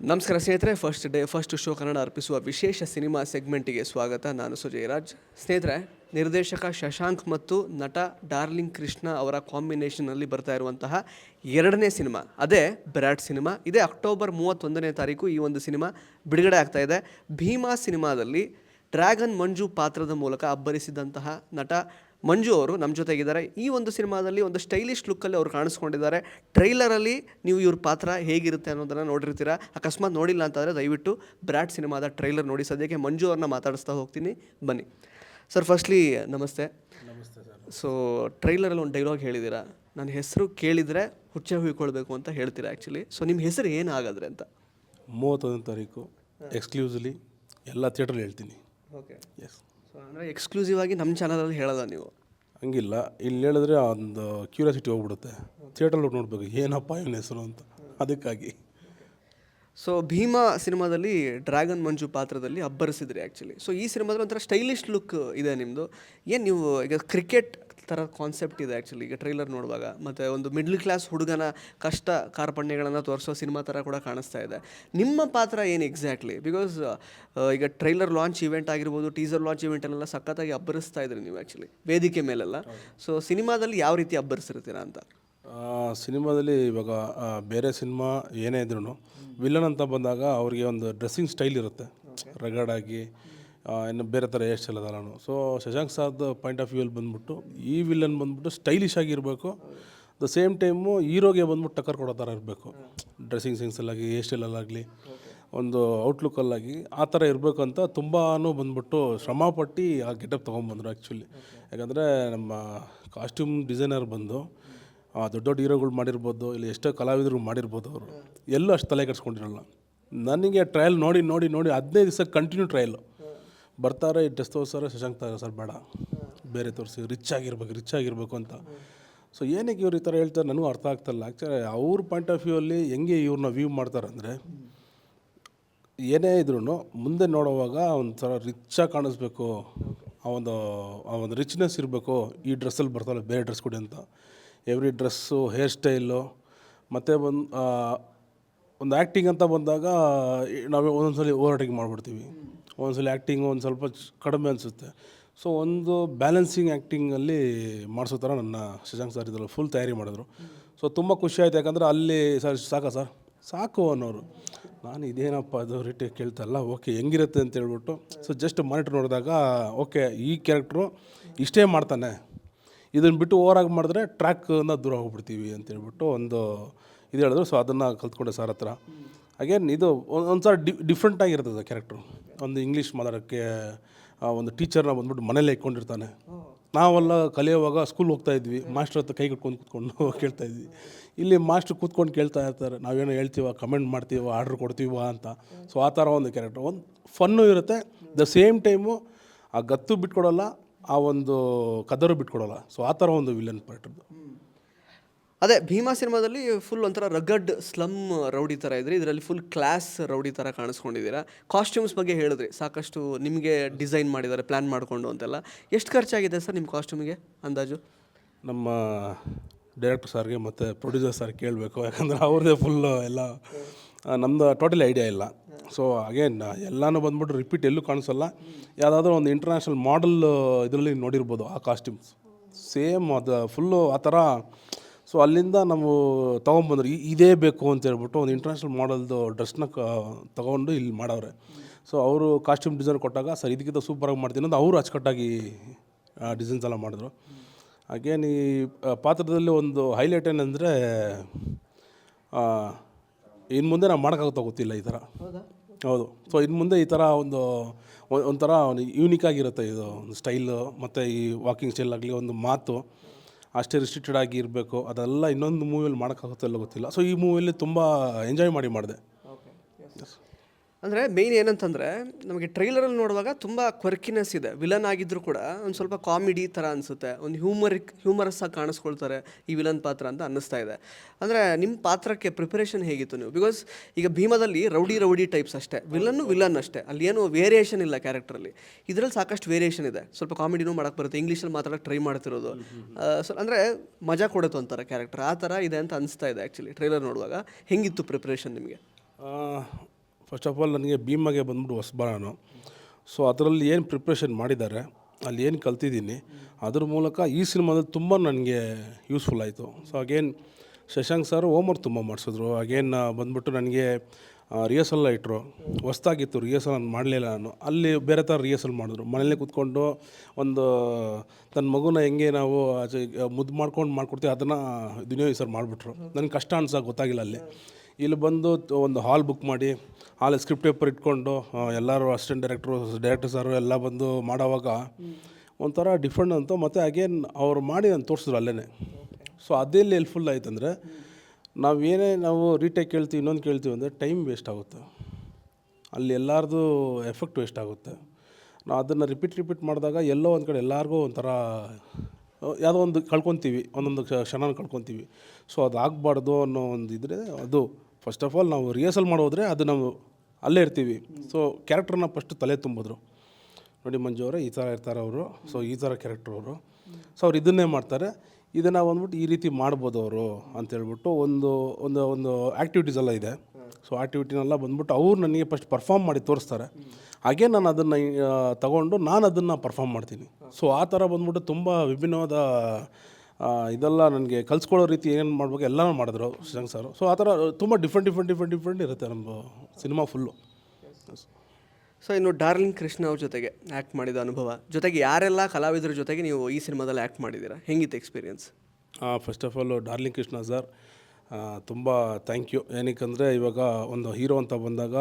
ನಮಸ್ಕಾರ ಸ್ನೇಹಿತರೆ first day first show Kannada ಅರ್ಪಿಸುವ ವಿಶೇಷ ಸಿನಿಮಾ ಸೆಗ್ಮೆಂಟಿಗೆ ಸ್ವಾಗತ. ನಾನು ಸುಜಯರಾಜ್. ಸ್ನೇಹಿತರೆ, ನಿರ್ದೇಶಕ ಶಶಾಂಕ್ ಮತ್ತು ನಟ ಡಾರ್ಲಿಂಗ್ ಕೃಷ್ಣ ಅವರ ಕಾಂಬಿನೇಷನ್ನಲ್ಲಿ ಬರ್ತಾ ಇರುವಂತಹ ಎರಡನೇ ಸಿನಿಮಾ, ಅದೇ ಬೆರಾಟ್ ಸಿನಿಮಾ. ಇದೇ ಅಕ್ಟೋಬರ್ ಮೂವತ್ತೊಂದನೇ ತಾರೀಕು ಈ ಒಂದು ಸಿನಿಮಾ ಬಿಡುಗಡೆ ಆಗ್ತಾ ಇದೆ. ಭೀಮಾ ಸಿನಿಮಾದಲ್ಲಿ ಡ್ರ್ಯಾಗನ್ ಮಂಜು ಪಾತ್ರದ ಮೂಲಕ ಅಬ್ಬರಿಸಿದಂತಹ ನಟ ಮಂಜು ಅವರು ನಮ್ಮ ಜೊತೆಗಿದ್ದಾರೆ. ಈ ಒಂದು ಸಿನಿಮಾದಲ್ಲಿ ಒಂದು ಸ್ಟೈಲಿಶ್ ಲುಕ್ಕಲ್ಲಿ ಅವ್ರು ಕಾಣಿಸ್ಕೊಂಡಿದ್ದಾರೆ. ಟ್ರೈಲರಲ್ಲಿ ನೀವು ಇವ್ರ ಪಾತ್ರ ಹೇಗಿರುತ್ತೆ ಅನ್ನೋದನ್ನು ನೋಡಿರ್ತೀರಾ? ಅಕಸ್ಮಾತ್ ನೋಡಿಲ್ಲ ಅಂತಂದರೆ ದಯವಿಟ್ಟು ಬ್ರಾಟ್ ಸಿನಿಮಾದ ಟ್ರೈಲರ್ ನೋಡಿ. ಸದ್ಯಕ್ಕೆ ಮಂಜು ಅವ್ರನ್ನ ಮಾತಾಡಿಸ್ತಾ ಹೋಗ್ತೀನಿ. ಬನ್ನಿ. ಸರ್ ಫಸ್ಟ್ಲಿ ನಮಸ್ತೆ. ನಮಸ್ತೆ ಸರ್ ಸೊ ಟ್ರೈಲರಲ್ಲಿ ಒಂದು ಡೈಲಾಗ್ ಹೇಳಿದ್ದೀರಾ? ನನ್ನ ಹೆಸರು ಕೇಳಿದರೆ ಹುಚ್ಚೆ ಹುಯ್ಕೊಳ್ಬೇಕು ಅಂತ ಹೇಳ್ತೀರಾ ಆ್ಯಕ್ಚುಲಿ ಸೊ ನಿಮ್ಮ ಹೆಸರು ಏನಾಗಾದ್ರೆ ಅಂತ? ಮೂವತ್ತೊಂದನೇ ತಾರೀಕು ಎಕ್ಸ್ಕ್ಲೂಸಿವ್ಲಿ ಎಲ್ಲ ಥಿಯೇಟ್ರಲ್ಲಿ ಹೇಳ್ತೀನಿ. ಓಕೆ ಎಸ್ ಸೊ ಅಂದರೆ ಎಕ್ಸ್ಕ್ಲೂಸಿವ್ ಆಗಿ ನಮ್ಮ ಚಾನಲಲ್ಲಿ ಹೇಳಲ್ಲ ನೀವು? ಹಂಗಿಲ್ಲ. ಇಲ್ಲಿ ಹೇಳಿದ್ರೆ ಒಂದು ಕ್ಯೂರಿಯಾಸಿಟಿ ಹೋಗ್ಬಿಡುತ್ತೆ. ಥಿಯೇಟ್ರಲ್ಲಿ ನೋಡಬೇಕು. ಏನಪ್ಪ ಇವನ ಹೆಸರು ಅಂತ. ಅದಕ್ಕಾಗಿ. ಸೊ ಭೀಮಾ ಸಿನಿಮಾದಲ್ಲಿ ಡ್ರ್ಯಾಗನ್ ಮಂಜು ಪಾತ್ರದಲ್ಲಿ ಅಬ್ಬರಿಸಿದ್ರಿ ಆ್ಯಕ್ಚುಲಿ ಸೊ ಈ ಸಿನಿಮಾದಲ್ಲಿ ಒಂಥರ ಸ್ಟೈಲಿಶ್ ಲುಕ್ ಇದೆ ನಿಮ್ಮದು ಏನು ನೀವು ಈಗ ಕ್ರಿಕೆಟ್ ಥರ ಕಾನ್ಸೆಪ್ಟ್ ಇದೆ ಆ್ಯಕ್ಚುಲಿ ಈಗ ಟ್ರೈಲರ್ ನೋಡುವಾಗ. ಮತ್ತು ಒಂದು ಮಿಡ್ಲ್ ಕ್ಲಾಸ್ ಹುಡುಗನ ಕಷ್ಟ ಕಾರ್ಪಣ್ಯಗಳನ್ನು ತೋರಿಸೋ ಸಿನಿಮಾ ಥರ ಕೂಡ ಕಾಣಿಸ್ತಾ ಇದೆ. ನಿಮ್ಮ ಪಾತ್ರ ಏನು ಎಕ್ಸಾಕ್ಟ್ಲಿ ಬಿಕಾಸ್ ಈಗ ಟ್ರೈಲರ್ ಲಾಂಚ್ ಇವೆಂಟ್ ಆಗಿರ್ಬೋದು ಟೀಸರ್ ಲಾಂಚ್ ಇವೆಂಟಲ್ಲೆಲ್ಲ ಸಖತ್ತಾಗಿ ಅಬ್ಬರಿಸ್ತಾ ಇದ್ರಿ ನೀವು ಆ್ಯಕ್ಚುಲಿ ವೇದಿಕೆ ಮೇಲೆಲ್ಲ. ಸೊ ಸಿನಿಮಾದಲ್ಲಿ ಯಾವ ರೀತಿ ಅಬ್ಬರಿಸಿರ್ತೀರಾ ಅಂತ? ಸಿನಿಮಾದಲ್ಲಿ ಇವಾಗ ಆ, ಬೇರೆ ಸಿನಿಮಾ ಏನೇ ಇದ್ರೂ ವಿಲನ್ ಅಂತ ಬಂದಾಗ ಅವ್ರಿಗೆ ಒಂದು ಡ್ರೆಸ್ಸಿಂಗ್ ಸ್ಟೈಲ್ ಇರುತ್ತೆ. ರಗಡಾಗಿ ಆಗಿ ಆ, ಇನ್ನು ಬೇರೆ ಥರ ಹೇರ್ ಸ್ಟೈಲ್ ಅದೆಲ್ಲನು ಸೊ ಶಶಾಂಕ್ ಸಾರ್ದು ಪಾಯಿಂಟ್ ಆಫ್ ವ್ಯೂಲ್ಲಿ ಬಂದ್ಬಿಟ್ಟು ಈ ವಿಲನ್ ಬಂದ್ಬಿಟ್ಟು ಸ್ಟೈಲಿಶ್ ಆಗಿರಬೇಕು ದ ಸೇಮ್ ಟೈಮು ಹೀರೋಗೆ ಬಂದ್ಬಿಟ್ಟು ಟಕ್ಕರ್ ಕೊಡೋ ಥರ ಇರಬೇಕು. ಡ್ರೆಸ್ಸಿಂಗ್ ಸೆನ್ಸಲ್ಲಾಗಿ ಹೇರ್ ಸ್ಟೈಲಲ್ಲಾಗಲಿ ಒಂದು ಔಟ್ಲುಕ್ಕಲ್ಲಾಗಿ ಆ ಥರ ಇರಬೇಕು ಅಂತ ತುಂಬಾ ಬಂದ್ಬಿಟ್ಟು ಶ್ರಮಪಟ್ಟು ಆ ಗೆಟಪ್ ತೊಗೊಂಬಂದರು ಆ್ಯಕ್ಚುಲಿ ಯಾಕಂದರೆ ನಮ್ಮ ಕಾಸ್ಟ್ಯೂಮ್ ಡಿಸೈನರ್ ಬಂದು ದೊಡ್ಡ ದೊಡ್ಡ ಹೀರೋಗಳು ಮಾಡಿರ್ಬೋದು, ಇಲ್ಲ ಎಷ್ಟೋ ಕಲಾವಿದರು ಮಾಡಿರ್ಬೋದು ಅವರು. ಎಲ್ಲೂ ಅಷ್ಟು ತಲೆ ಕೆಡಿಸ್ಕೊಂಡಿರಲ್ಲ. ನನಗೆ ಟ್ರಯಲ್ ನೋಡಿ ನೋಡಿ ನೋಡಿ ಹದಿನೈದು ದಿವಸ ಕಂಟಿನ್ಯೂ ಟ್ರಯಲು ಬರ್ತಾರೆ ಡ್ರೆಸ್ ತೋರಿಸ್ತಾರೆ ಶಶಾಂಕ್ ತಾರೆ ಸರ್ ಬೇಡ. ಬೇರೆ ತೋರಿಸಿ ರಿಚ್ ಆಗಿರ್ಬೇಕು ರಿಚ್ ಆಗಿರ್ಬೇಕು ಅಂತ. ಸೊ ಏನಕ್ಕೆ ಇವ್ರು ಈ ಥರ ಹೇಳ್ತಾರೆ ನನಗೂ ಅರ್ಥ ಆಗ್ತಾಯಿಲ್ಲ ಆ್ಯಕ್ಚುಲಿ ಅವ್ರ ಪಾಯಿಂಟ್ ಆಫ್ ವ್ಯೂ ಅಲ್ಲಿ ಹೆಂಗೆ ಇವ್ರನ್ನ ವ್ಯೂ ಮಾಡ್ತಾರೆ ಅಂದರೆ, ಏನೇ ಇದ್ರೂ ಮುಂದೆ ನೋಡುವಾಗ ಒಂಥರ ರಿಚ್ಚಾಗಿ ಕಾಣಿಸ್ಬೇಕು. ಆ ಒಂದು ಆ ಒಂದು ರಿಚ್ನೆಸ್ ಇರಬೇಕು. ಈ ಡ್ರೆಸ್ಸಲ್ಲಿ ಬರ್ತಾರೆ ಬೇರೆ ಡ್ರೆಸ್ ಕೊಡಿ ಅಂತ. ಎವ್ರಿ ಡ್ರೆಸ್ಸು ಹೇರ್ ಸ್ಟೈಲು ಮತ್ತು ಒಂದು ಒಂದು ಆ್ಯಕ್ಟಿಂಗ್ ಅಂತ ಬಂದಾಗ ನಾವೇ ಒಂದೊಂದು ಒಂದೊಂದ್ಸಲಿ ಓವರ್ ಆ್ಯಕ್ಟಿಂಗ್ ಮಾಡಿಬಿಡ್ತೀವಿ. ಸಲ ಆ್ಯಕ್ಟಿಂಗ್ ಒಂದು ಸ್ವಲ್ಪ ಕಡಿಮೆ ಅನಿಸುತ್ತೆ. ಸೊ ಒಂದು ಬ್ಯಾಲೆನ್ಸಿಂಗ್ ಆ್ಯಕ್ಟಿಂಗಲ್ಲಿ ಮಾಡಿಸೋ ಥರ ನನ್ನ ಶಶಾಂಕ್ ಸರ್ ಇದರಲ್ಲಿ ಫುಲ್ ತಯಾರಿ ಮಾಡಿದ್ರು. ಸೊ ತುಂಬ ಖುಷಿ ಆಯಿತು. ಯಾಕಂದರೆ ಅಲ್ಲಿ ಸರ್, ಸಾಕಾ ಸರ್? ಸಾಕು ಅನ್ನೋರು. ನಾನು ಇದೇನಪ್ಪ ಅದು ರೇಟ್ ಕೇಳ್ತಲ್ಲ ಓಕೆ, ಹೆಂಗಿರುತ್ತೆ ಅಂತ ಹೇಳ್ಬಿಟ್ಟು. ಸೊ ಜಸ್ಟ್ ಮಾನಿಟ್ರ್ ನೋಡಿದಾಗ, ಓಕೆ, ಈ ಕ್ಯಾರೆಕ್ಟ್ರು ಇಷ್ಟೇ ಮಾಡ್ತಾನೆ. ಇದನ್ನು ಬಿಟ್ಟು ಓವರಾಗಿ ಮಾಡಿದ್ರೆ ಟ್ರ್ಯಾಕನ್ನು ದೂರ ಹೋಗ್ಬಿಡ್ತೀವಿ ಅಂತ ಹೇಳ್ಬಿಟ್ಟು ಒಂದು ಇದು ಹೇಳಿದ್ರು. ಸೊ ಅದನ್ನು ಕಲ್ತ್ಕೊಂಡೆ ಸರ್ ಹತ್ರ. ಅಗೇನ್ ಇದು ಒಂದು ಸಲ ಡಿ ಡಿಫ್ರೆಂಟ್ ಆಗಿರ್ತದೆ ಕ್ಯಾರೆಕ್ಟ್ರು ಒಂದು ಇಂಗ್ಲೀಷ್ ಮಾತಾಡೋಕ್ಕೆ ಒಂದು ಟೀಚರ್ನ ಬಂದ್ಬಿಟ್ಟು ಮನೇಲೆ ಇಟ್ಕೊಂಡಿರ್ತಾನೆ. ನಾವೆಲ್ಲ ಕಲಿಯುವಾಗ ಸ್ಕೂಲ್ ಹೋಗ್ತಾ ಇದ್ವಿ. ಮಾಸ್ಟರ್ ಹತ್ರ ಕೈ ಕಟ್ಕೊಂಡು ಕೂತ್ಕೊಂಡು ಕೇಳ್ತಾ ಇದ್ವಿ. ಇಲ್ಲಿ ಮಾಸ್ಟ್ರ್ ಕೂತ್ಕೊಂಡು ಕೇಳ್ತಾ ಇರ್ತಾರೆ. ನಾವೇನೋ ಹೇಳ್ತೀವ ಕಮೆಂಟ್ ಮಾಡ್ತೀವ ಆರ್ಡ್ರ್ ಕೊಡ್ತೀವ ಅಂತ. ಸೊ ಆ ಥರ ಒಂದು ಕ್ಯಾರೆಕ್ಟರ್ ಒಂದು ಫನ್ನು ಇರುತ್ತೆ. ದ ಸೇಮ್ ಟೈಮು ಆ ಗತ್ತು ಬಿಟ್ಕೊಡಲ್ಲ. ಆ ಒಂದು ಕದರು ಬಿಟ್ಕೊಡೋಲ್ಲ. ಸೊ ಆ ಥರ ಒಂದು ವಿಲನ್ ಪಾರ್ಟ್ರದ್ದು ಅದೇ ಭೀಮಾ ಸಿನಿಮಾದಲ್ಲಿ ಫುಲ್ ಒಂಥರ ರಗಡ್ ಸ್ಲಮ್ ರೌಡಿ ಥರ ಇದ್ರಿ. ಇದರಲ್ಲಿ ಫುಲ್ ಕ್ಲಾಸ್ ರೌಡಿ ಥರ ಕಾಣಿಸ್ಕೊಂಡಿದ್ದೀರಾ? ಕಾಸ್ಟ್ಯೂಮ್ಸ್ ಬಗ್ಗೆ ಹೇಳಿದ್ರಿ. ಸಾಕಷ್ಟು ನಿಮಗೆ ಡಿಸೈನ್ ಮಾಡಿದ್ದಾರೆ ಪ್ಲ್ಯಾನ್ ಮಾಡಿಕೊಂಡು ಅಂತೆಲ್ಲ. ಎಷ್ಟು ಖರ್ಚಾಗಿದೆ ಸರ್ ನಿಮ್ಮ ಕಾಸ್ಟ್ಯೂಮಿಗೆ ಅಂದಾಜು? ನಮ್ಮ ಡೈರೆಕ್ಟರ್ ಸರ್ಗೆ ಮತ್ತು ಪ್ರೊಡ್ಯೂಸರ್ ಸರ್ ಕೇಳಬೇಕು. ಯಾಕಂದರೆ ಅವ್ರದ್ದೇ ಫುಲ್ಲು ಎಲ್ಲ ನಮ್ಮದು ಟೋಟಲಿ ಐಡಿಯಾ ಇಲ್ಲ. ಸೊ ಅಗೇನ್ ಎಲ್ಲನೂ ಬಂದ್ಬಿಟ್ಟು ರಿಪೀಟ್ ಎಲ್ಲೂ ಕಾಣಿಸಲ್ಲ. ಯಾವುದಾದ್ರೂ ಒಂದು ಇಂಟರ್ನ್ಯಾಷನಲ್ ಮಾಡಲ್ ಇದರಲ್ಲಿ ನೋಡಿರ್ಬೋದು ಆ ಕಾಸ್ಟ್ಯೂಮ್ಸ್ ಸೇಮ್ ಅದು ಫುಲ್ಲು ಆ ಥರ. ಸೊ ಅಲ್ಲಿಂದ ನಾವು ತೊಗೊಂಬಂದ್ರು. ಇದೇ ಬೇಕು ಅಂತ ಹೇಳ್ಬಿಟ್ಟು ಒಂದು ಇಂಟರ್ನ್ಯಾಷನಲ್ ಮಾಡಲ್ದು ಡ್ರೆಸ್ನ ಕ, ತೊಗೊಂಡು ಇಲ್ಲಿ ಮಾಡವ್ರೆ. ಸೊ ಅವರು ಕಾಸ್ಟ್ಯೂಮ್ ಡಿಸೈನ್ ಕೊಟ್ಟಾಗ, ಸರ್, ಇದಕ್ಕಿಂತ ಸೂಪರಾಗಿ ಮಾಡ್ತೀನಿ ಅಂತ ಅವರು ಅಚ್ಚುಕಟ್ಟಾಗಿ ಡಿಸೈನ್ಸ್ ಎಲ್ಲ ಮಾಡಿದ್ರು. ಅಗೇನ್ ಈ ಪಾತ್ರದಲ್ಲಿ ಒಂದು ಹೈಲೈಟ್ ಏನಂದರೆ ಇನ್ನು ಮುಂದೆ ನಾವು ಮಾಡೋಕ್ಕಾಗುತ್ತಾ ಗೊತ್ತಿಲ್ಲ ಈ ಥರ. ಹೌದು. ಸೊ ಇನ್ನು ಮುಂದೆ ಈ ಥರ ಒಂದು ಒಂಥರ ಯೂನಿಕ್ ಆಗಿರುತ್ತೆ ಇದು ಒಂದು ಸ್ಟೈಲು ಮತ್ತು ಈ ವಾಕಿಂಗ್ ಸ್ಟೈಲ್ ಆಗಲಿ ಒಂದು ಮಾತು. ಅಷ್ಟೇ ರಿಸ್ಟ್ರಿಕ್ಟೆಡ್ ಆಗಿ ಇರಬೇಕು. ಅದೆಲ್ಲ ಇನ್ನೊಂದು ಮೂವಿಯಲ್ಲಿ ಮಾಡೋಕ್ಕಾಗುತ್ತೋ ಇಲ್ಲ ಗೊತ್ತಿಲ್ಲ. ಸೊ ಈ ಮೂವಿಯಲ್ಲಿ ತುಂಬ ಎಂಜಾಯ್ ಮಾಡಿ ಮಾಡಿದೆ. ಅಂದರೆ ಮೇಯ್ನ್ ಏನಂತಂದರೆ ನಮಗೆ ಟ್ರೈಲರಲ್ಲಿ ನೋಡುವಾಗ ತುಂಬ ಕ್ವರ್ಕಿನೆಸ್ ಇದೆ. ವಿಲನ್ ಆಗಿದ್ದರೂ ಕೂಡ ಒಂದು ಸ್ವಲ್ಪ ಕಾಮಿಡಿ ಥರ ಅನಿಸುತ್ತೆ. ಒಂದು ಹ್ಯೂಮರಿಕ್ ಹ್ಯೂಮರಸ್ ಆಗಿ ಕಾಣಿಸ್ಕೊಳ್ತಾರೆ ಈ ವಿಲನ್ ಪಾತ್ರ ಅಂತ ಅನ್ನಿಸ್ತಾ ಇದೆ. ಅಂದರೆ ನಿಮ್ಮ ಪಾತ್ರಕ್ಕೆ ಪ್ರಿಪರೇಷನ್ ಹೇಗಿತ್ತು ನೀವು? ಬಿಕಾಸ್ ಈಗ ಭೀಮದಲ್ಲಿ ರೌಡಿ ರೌಡಿ ಟೈಪ್ಸ್ ಅಷ್ಟೇ. ವಿಲನ್ನು ವಿಲನ್ ಅಷ್ಟೇ. ಅಲ್ಲಿ ಏನು ವೇರಿಯೇಷನ್ ಇಲ್ಲ ಕ್ಯಾರೆಕ್ಟರಲ್ಲಿ ಇದರಲ್ಲಿ ಸಾಕಷ್ಟು ವೇರಿಯೇಷನ್ ಇದೆ. ಸ್ವಲ್ಪ ಕಾಮಿಡಿನೂ ಮಾಡೋಕ್ಕೆ ಬರುತ್ತೆ. ಇಂಗ್ಲೀಷಲ್ಲಿ ಮಾತಾಡೋಕ್ಕೆ ಟ್ರೈ ಮಾಡ್ತಿರೋದು. ಸೊ ಅಂದರೆ ಮಜಾ ಕೊಡುತ್ತೆ ಅಂತಾರೆ ಕ್ಯಾರೆಕ್ಟರ್ ಆ ಥರ ಇದೆ ಅಂತ ಅನಿಸ್ತಾ ಇದೆ ಆ್ಯಕ್ಚುಲಿ ಟ್ರೈಲರ್ ನೋಡುವಾಗ. ಹೆಂಗಿತ್ತು ಪ್ರಿಪ್ರೇಷನ್ ನಿಮಗೆ? ಫಸ್ಟ್ ಆಫ್ ಆಲ್ ನನಗೆ ಭೀಮಾಗೆ ಬಂದ್ಬಿಟ್ಟು ಹೊಸಬ ನಾನು. ಸೊ ಅದರಲ್ಲಿ ಏನು ಪ್ರಿಪ್ರೇಷನ್ ಮಾಡಿದ್ದಾರೆ, ಅಲ್ಲಿ ಏನು ಕಲ್ತಿದ್ದೀನಿ, ಅದ್ರ ಮೂಲಕ ಈ ಸಿನಿಮಾದಲ್ಲಿ ತುಂಬ ನನಗೆ ಯೂಸ್ಫುಲ್ ಆಯಿತು. So again Shashank sir homework ತುಂಬ ಮಾಡಿಸಿದ್ರು. ಅಗೇನ್ ಬಂದ್ಬಿಟ್ಟು ನನಗೆ ರಿಹರ್ಸಲ್ ಇಟ್ಟರು ಹೊಸ್ದಾಗಿತ್ತು ರಿಹರ್ಸಲ್ ನಾನು ಮಾಡಲಿಲ್ಲ ನಾನು. ಅಲ್ಲಿ ಬೇರೆ ಥರ ರಿಹರ್ಸಲ್ ಮಾಡಿದ್ರು. ಮನೇಲಿ ಕೂತ್ಕೊಂಡು ಒಂದು ತನ್ನ ಮಗುನ ಹೆಂಗೆ ನಾವು ಮುದ್ದು ಮಾಡ್ಕೊಂಡು ಮಾಡ್ಕೊಡ್ತೀವಿ, ಅದನ್ನು ದುನಿಯಾ ಸರ್ ಮಾಡಿಬಿಟ್ರು. ನನಗೆ ಕಷ್ಟ ಅನ್ಸೋಕೆ ಗೊತ್ತಾಗಿಲ್ಲ ಅಲ್ಲಿ. ಇಲ್ಲಿ ಬಂದು ಒಂದು ಹಾಲ್ ಬುಕ್ ಮಾಡಿ, ಹಾಲ್ ಸ್ಕ್ರಿಪ್ಟ್ ಪೇಪರ್ ಇಟ್ಕೊಂಡು ಎಲ್ಲರೂ ಅಸಿಸ್ಟೆಂಟ್ ಡೈರೆಕ್ಟ್ರು ಡೈರೆಕ್ಟರ್ ಸರ್ ಎಲ್ಲ ಬಂದು ಮಾಡೋವಾಗ ಒಂಥರ ಡಿಫ್ರೆಂಟ್ ಅಂತ, ಮತ್ತು ಅಗೇನ್ ಅವ್ರು ಮಾಡಿ ನಾನು ತೋರಿಸಿದ್ರು ಅಲ್ಲೇ ಸೊ ಅದೆಲ್ಲಿ ಹೆಲ್ಪ್ಫುಲ್ ಆಯ್ತು ಅಂದರೆ ನಾವು ಏನೇ ನಾವು ರೀಟೇಕ್ ಕೇಳ್ತೀವಿ, ಇನ್ನೊಂದು ಕೇಳ್ತೀವಿ ಅಂದರೆ ಟೈಮ್ ವೇಸ್ಟ್ ಆಗುತ್ತೆ. ಅಲ್ಲಿ ಎಲ್ಲರದು ಎಫೆಕ್ಟ್ ವೇಸ್ಟ್ ಆಗುತ್ತೆ. ನಾವು ಅದನ್ನು ರಿಪೀಟ್ ರಿಪೀಟ್ ಮಾಡಿದಾಗ ಎಲ್ಲೋ ಒಂದು ಕಡೆ ಎಲ್ಲರಿಗೂ ಒಂಥರ, ಯಾವುದೋ ಒಂದು ಕಳ್ಕೊತೀವಿ, ಒಂದೊಂದು ಕ್ಷ- ಕ್ಷಣನ ಕಳ್ಕೊತೀವಿ. ಸೊ ಅದು ಆಗಬಾರ್ದು ಅನ್ನೋ ಒಂದು ಇದ್ದರೆ ಅದು ಫಸ್ಟ್ ಆಫ್ ಆಲ್ ನಾವು ರಿಹರ್ಸಲ್ ಮಾಡೋದ್ರೆ ಅದು ನಾವು ಅಲ್ಲೇ ಇರ್ತೀವಿ. ಸೊ ಕ್ಯಾರೆಕ್ಟರ್ನ ಫಸ್ಟ್ ತಲೆ ತುಂಬಿದ್ರು. ನೋಡಿ ಮಂಜು ಅವರೇ, ಈ ಥರ ಇರ್ತಾರೆ ಅವರು. ಸೊ ಈ ಥರ ಕ್ಯಾರೆಕ್ಟರ್ ಅವರು. ಸೊ ಅವ್ರು ಇದನ್ನೇ ಮಾಡ್ತಾರೆ. ಇದನ್ನು ಬಂದ್ಬಿಟ್ಟು ಈ ರೀತಿ ಮಾಡ್ಬೋದು ಅವರು ಅಂತೇಳ್ಬಿಟ್ಟು ಒಂದು ಒಂದು ಒಂದು ಆ್ಯಕ್ಟಿವಿಟೀಸ್ ಎಲ್ಲ ಇದೆ. ಸೊ ಆ್ಯಕ್ಟಿವಿಟಿನೆಲ್ಲ ಬಂದ್ಬಿಟ್ಟು ಅವ್ರು ನನಗೆ ಫಸ್ಟ್ ಪರ್ಫಾರ್ಮ್ ಮಾಡಿ ತೋರಿಸ್ತಾರೆ. ಹಾಗೆ ನಾನು ಅದನ್ನು ತಗೊಂಡು ನಾನು ಅದನ್ನು ಪರ್ಫಾರ್ಮ್ ಮಾಡ್ತೀನಿ. ಸೊ ಆ ಥರ ಬಂದ್ಬಿಟ್ಟು ತುಂಬ ವಿಭಿನ್ನವಾದ ಇದೆಲ್ಲ ನನಗೆ ಕಲ್ಸ್ಕೊಳ್ಳೋ ರೀತಿ ಏನು ಮಾಡಬೇಕು ಎಲ್ಲನೂ ಮಾಡಿದ್ರು ಶಶಾಂಕ್ ಸರ್. ಸೊ ಆ ಥರ ತುಂಬ ಡಿಫ್ರೆಂಟ್ ಡಿಫ್ರೆಂಟ್ ಡಿಫ್ರೆಂಟ್ ಡಿಫ್ರೆಂಟ್ ಇರುತ್ತೆ ನಮ್ಮ ಸಿನಿಮಾ ಫುಲ್ಲು ಸೊ ಇನ್ನು ಡಾರ್ಲಿಂಗ್ ಕೃಷ್ಣ ಅವ್ರ ಜೊತೆಗೆ ಆ್ಯಕ್ಟ್ ಮಾಡಿದ ಅನುಭವ. ಜೊತೆಗೆ ಯಾರೆಲ್ಲ ಕಲಾವಿದರ ಜೊತೆಗೆ ನೀವು ಈ ಸಿನಿಮಾದಲ್ಲಿ ಆ್ಯಕ್ಟ್ ಮಾಡಿದ್ದೀರಾ? ಹೆಂಗಿತ್ತು experience first of all darling Krishna sir ತುಂಬ ಥ್ಯಾಂಕ್ ಯು ಏನಕ್ಕಂದರೆ ಇವಾಗ ಒಂದು ಹೀರೋ ಅಂತ ಬಂದಾಗ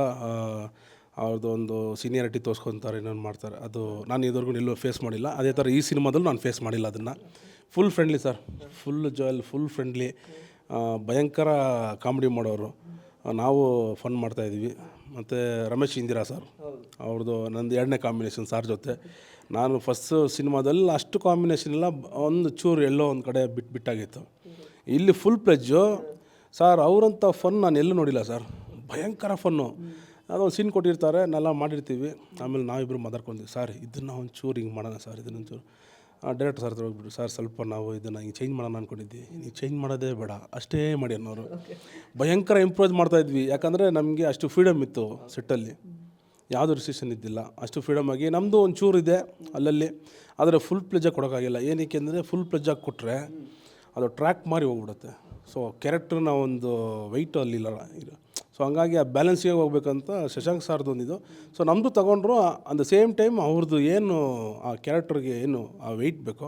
ಅವ್ರದ್ದು ಒಂದು ಸೀನಿಯಾರಿಟಿ ತೋರಿಸ್ಕೊತಾರೆ ಇನ್ನೊಂದು ಮಾಡ್ತಾರೆ. ಅದು ನಾನು ಇದುವರೆಗೂ ಎಲ್ಲೂ ಫೇಸ್ ಮಾಡಿಲ್ಲ. ಅದೇ ಥರ ಈ ಸಿನಿಮಾದಲ್ಲೂ ನಾನು ಫೇಸ್ ಮಾಡಿಲ್ಲ ಅದನ್ನು. ಫುಲ್ ಫ್ರೆಂಡ್ಲಿ ಸರ್ ಫುಲ್ ಜಾಯಲ್ ಫುಲ್ ಫ್ರೆಂಡ್ಲಿ ಭಯಂಕರ ಕಾಮಿಡಿ ಮಾಡೋರು. ನಾವು ಫನ್ ಮಾಡ್ತಾಯಿದ್ವಿ ಮತ್ತು ರಮೇಶ್ ಇಂದಿರಾ ಸರ್. ಅವ್ರದ್ದು ನಂದು ಎರಡನೇ ಕಾಂಬಿನೇಷನ್ ಸಾರ್ ಜೊತೆ. ನಾನು ಫಸ್ಟ್ ಸಿನಿಮಾದಲ್ಲಿ ಅಷ್ಟು ಕಾಂಬಿನೇಷನ್ ಎಲ್ಲ ಒಂದು ಚೂರು ಎಲ್ಲೋ ಒಂದು ಕಡೆ ಬಿಟ್ಟು ಬಿಟ್ಟಾಗಿತ್ತು. ಇಲ್ಲಿ ಫುಲ್ ಪ್ಲೆಜ್ಜು ಸರ್ ಅವರಂಥ ಫನ್ ನಾನು ಎಲ್ಲೂ ನೋಡಿಲ್ಲ ಸರ್ ಭಯಂಕರ ಫನ್ನು ಅದೊಂದು ಸೀನ್ ಕೊಟ್ಟಿರ್ತಾರೆ ನಾವೆಲ್ಲ ಮಾಡಿರ್ತೀವಿ. ಆಮೇಲೆ ನಾವಿಬ್ಬರು ಮಾತಾಡ್ಕೊಂತೀವಿ ಸರ್ ಇದನ್ನು ಒಂದು ಚೂರು ಹಿಂಗೆ ಮಾಡೋಣ ಸರ್ ಇದನ್ನು ಡೈರೆಕ್ಟರ್ ಸರ್ ಹತ್ರ ಹೋಗ್ಬಿಟ್ಟು ಸರ್ ಸ್ವಲ್ಪ ನಾವು ಇದನ್ನು ಹಿಂಗೆ ಚೇಂಜ್ ಮಾಡೋಣ ಅಂದ್ಕೊಂಡಿದ್ವಿ ನೀವು ಚೇಂಜ್ ಮಾಡೋದೇ ಬೇಡ ಅಷ್ಟೇ ಮಾಡಿ ಅನ್ನೋರು. ಭಯಂಕರ ಇಂಪ್ರೂವ್ ಮಾಡ್ತಾಯಿದ್ವಿ ಯಾಕಂದರೆ ನಮಗೆ ಅಷ್ಟು ಫ್ರೀಡಮ್ ಇತ್ತು ಸೆಟ್ಟಲ್ಲಿ ಯಾವುದೂ ರಿಸ್ಟ್ರಿಕ್ಷನ್ ಇದ್ದಿಲ್ಲ. ಅಷ್ಟು ಫ್ರೀಡಮ್ ಆಗಿ ನಮ್ಮದು ಒಂದು ಚೂರು ಇದೆ ಅಲ್ಲಲ್ಲಿ. ಆದರೆ ಫುಲ್ ಪ್ಲೆಜಾಗಿ ಕೊಡೋಕ್ಕಾಗಿಲ್ಲ ಏನಕ್ಕೆ ಅಂದರೆ ಫುಲ್ ಪ್ಲೆಜಾಗಿ ಕೊಟ್ಟರೆ ಅದು ಟ್ರ್ಯಾಕ್ ಮಾರಿ ಹೋಗ್ಬಿಡುತ್ತೆ. ಸೊ ಕ್ಯಾರೆಕ್ಟರ್ನ ಒಂದು ವೆಯ್ಟ್ ಅಲ್ಲಿಲ್ಲ ಸೊ ಹಂಗಾಗಿ ಆ ಬ್ಯಾಲೆನ್ಸ್ಗೆ ಹೋಗ್ಬೇಕಂತ ಶಶಾಂಕ್ ಸಾರ್ದು ಒಂದಿದು ಸೊ ನಮ್ಮದು ತಗೊಂಡ್ರು ಅಂದ ಸೇಮ್ ಟೈಮ್ ಅವ್ರದ್ದು ಏನು ಆ ಕ್ಯಾರೆಕ್ಟರ್ಗೆ ಏನು ಆ ವೆಯ್ಟ್ ಬೇಕೋ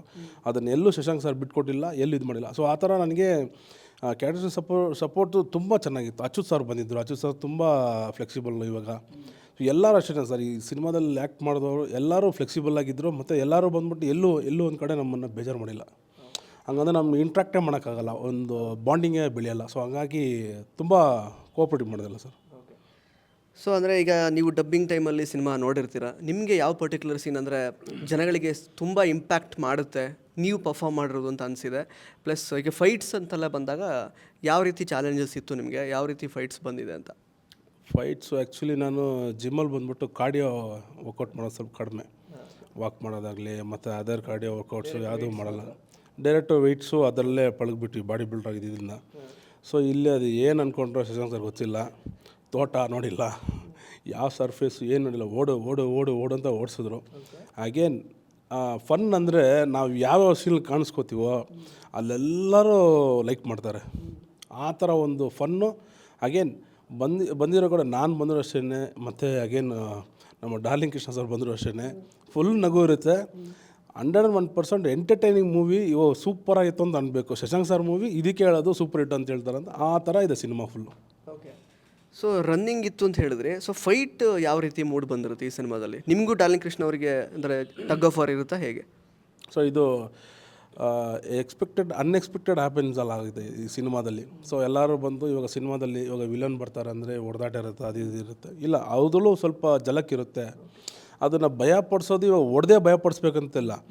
ಅದನ್ನು ಎಲ್ಲೂ ಶಶಾಂಕ್ ಸರ್ ಬಿಟ್ಕೊಟ್ಟಿಲ್ಲ, ಎಲ್ಲೂ ಇದು ಮಾಡಿಲ್ಲ. ಸೊ ಆ ಥರ ನನಗೆ ಕ್ಯಾರೆಕ್ಟರ್ ಸಪೋರ್ಟ್ ಸಪೋರ್ಟು ತುಂಬ ಚೆನ್ನಾಗಿತ್ತು. ಅಚ್ಯುತ್ ಸರ್ ಬಂದಿದ್ದರು ಅಚ್ಯುತ್ ಸರ್ ತುಂಬ ಫ್ಲೆಕ್ಸಿಬಲ್ ಇವಾಗ. ಎಲ್ಲರೂ ಅಷ್ಟೇ ಸರ್. ಈ ಸಿನಿಮಾದಲ್ಲಿ ಆ್ಯಕ್ಟ್ ಮಾಡಿದವರು ಎಲ್ಲರೂ ಫ್ಲೆಕ್ಸಿಬಲ್ ಆಗಿದ್ದರು ಮತ್ತು ಎಲ್ಲರೂ ಬಂದ್ಬಿಟ್ಟು ಎಲ್ಲೂ ಎಲ್ಲೂ ಒಂದು ಕಡೆ ನಮ್ಮನ್ನು ಬೇಜಾರು ಮಾಡಿಲ್ಲ. ಹಂಗಂದ್ರೆ ನಮ್ಗೆ ಇಂಟ್ರಾಕ್ಟೇ ಮಾಡೋಕ್ಕಾಗಲ್ಲ. ಒಂದು ಬಾಂಡಿಂಗೇ ಬೆಳೆಯಲ್ಲ. ಸೊ ಹಂಗಾಗಿ ತುಂಬ ಕೋಆಪ್ರೇಟಿವ್ ಮಾಡೋದಿಲ್ಲ ಸರ್. ಸೊ ಅಂದರೆ ಈಗ ನೀವು ಡಬ್ಬಿಂಗ್ ಟೈಮಲ್ಲಿ ಸಿನಿಮಾ ನೋಡಿರ್ತೀರ ನಿಮಗೆ ಯಾವ ಪರ್ಟಿಕ್ಯುಲರ್ ಸೀನ್ ಅಂದರೆ ಜನಗಳಿಗೆ ತುಂಬ ಇಂಪ್ಯಾಕ್ಟ್ ಮಾಡುತ್ತೆ ನೀವು ಪರ್ಫಾರ್ಮ್ ಮಾಡಿರೋದು ಅಂತ ಅನಿಸಿದೆ. ಪ್ಲಸ್ ಈಗ ಫೈಟ್ಸ್ ಅಂತೆಲ್ಲ ಬಂದಾಗ ಯಾವ ರೀತಿ ಚಾಲೆಂಜಸ್ ಇತ್ತು ನಿಮಗೆ ಯಾವ ರೀತಿ ಫೈಟ್ಸ್ ಬಂದಿದೆ ಅಂತ? ಫೈಟ್ಸು ಆ್ಯಕ್ಚುಲಿ ನಾನು ಜಿಮ್ಮಲ್ಲಿ ಬಂದ್ಬಿಟ್ಟು ಕಾರ್ಡಿಯೋ ವರ್ಕೌಟ್ ಮಾಡೋದು ಸ್ವಲ್ಪ ಕಡಿಮೆ. ವಾಕ್ ಮಾಡೋದಾಗಲಿ ಮತ್ತು ಅದರ್ ಕಾರ್ಡಿಯೋ ವರ್ಕೌಟ್ಸು ಯಾವುದೂ ಮಾಡಲ್ಲ. ಡೈರೆಕ್ಟು ವೆಯ್ಟ್ಸು ಅದರಲ್ಲೇ ಪಳಗಿಬಿಟ್ವಿ ಬಾಡಿ ಬಿಲ್ಡರ್ ಆಗಿದ್ದರಿಂದ ಸೊ ಇಲ್ಲಿ ಅದು ಏನು ಅಂದ್ಕೊಂಡ್ರೆ ಶಶಾಂಕ್ ಸರ್ ಗೊತ್ತಿಲ್ಲ. ತೋಟ ನೋಡಿಲ್ಲ. ಯಾವ ಸರ್ಫೇಸು ಏನು ನೋಡಿಲ್ಲ. ಓಡು ಓಡು ಓಡು ಓಡು ಅಂತ ಓಡಿಸಿದ್ರು. ಅಗೇನ್ ಫನ್ ಅಂದರೆ ನಾವು ಯಾವ್ಯಾವ ಸೀನ್ ಕಾಣಿಸ್ಕೋತೀವೋ ಅಲ್ಲೆಲ್ಲರೂ ಲೈಕ್ ಮಾಡ್ತಾರೆ. ಆ ಥರ ಒಂದು ಫನ್ನು ಅಗೇನ್ ಬಂದು, ಬಂದಿರೋ ಕೂಡ ನಾನು ಬಂದರೂ ಅಷ್ಟೇ ಮತ್ತು ಅಗೇನ್ ನಮ್ಮ ಡಾರ್ಲಿಂಗ್ ಕೃಷ್ಣ ಸರ್ ಬಂದರೂ ಅಷ್ಟೇ ಫುಲ್ ನಗು ಇರುತ್ತೆ. Hundred one percent entertaining movie ಇವು ಸೂಪರ್ ಆಗಿತ್ತು ಅಂತ ಅನ್ಬೇಕು. ಶಶಾಂಕ್ ಸರ್ ಮೂವಿ ಇದಕ್ಕೆ ಹೇಳೋದು ಸೂಪರ್ ಹಿಟ್ ಅಂತ ಹೇಳ್ತಾರೆ ಅಂತ ಆ ಥರ ಇದೆ cinema full okay so running ಇತ್ತು ಅಂತ ಹೇಳಿದ್ರೆ ಸೊ ಫೈಟ್ ಯಾವ ರೀತಿ ಮೂಡ್ ಬಂದಿರುತ್ತೆ ಈ ಸಿನಿಮಾದಲ್ಲಿ ನಿಮಗೂ ಡಾರ್ಲಿಂಗ್ ಕೃಷ್ಣ ಅವರಿಗೆ ಅಂದರೆ ಟಗ್ ಆಫ್ ಆರ್ ಇರುತ್ತಾ ಹೇಗೆ? ಸೊ ಇದು ಎಕ್ಸ್ಪೆಕ್ಟೆಡ್ ಅನ್ಎಕ್ಸ್ಪೆಕ್ಟೆಡ್ ಹ್ಯಾಪನ್ಸ್ ಎಲ್ಲ ಆಗಿದೆ ಈ ಸಿನಿಮಾದಲ್ಲಿ ಸೊ ಎಲ್ಲರೂ ಬಂದು ಇವಾಗ ಸಿನಿಮಾದಲ್ಲಿ ಇವಾಗ ವಿಲನ್ ಬರ್ತಾರೆ ಅಂದರೆ ಹೊಡೆದಾಟ ಇರುತ್ತೆ ಅದು ಇದು ಇರುತ್ತೆ. ಇಲ್ಲ ಅದರಲ್ಲೂ ಸ್ವಲ್ಪ ಜಲಕ್ ಇರುತ್ತೆ. ಅದನ್ನು ಭಯಪಡಿಸೋದು ಇವಾಗ ಭಯ ಪಡಿಸ್ಬೇಕಂತಿಲ್ಲ.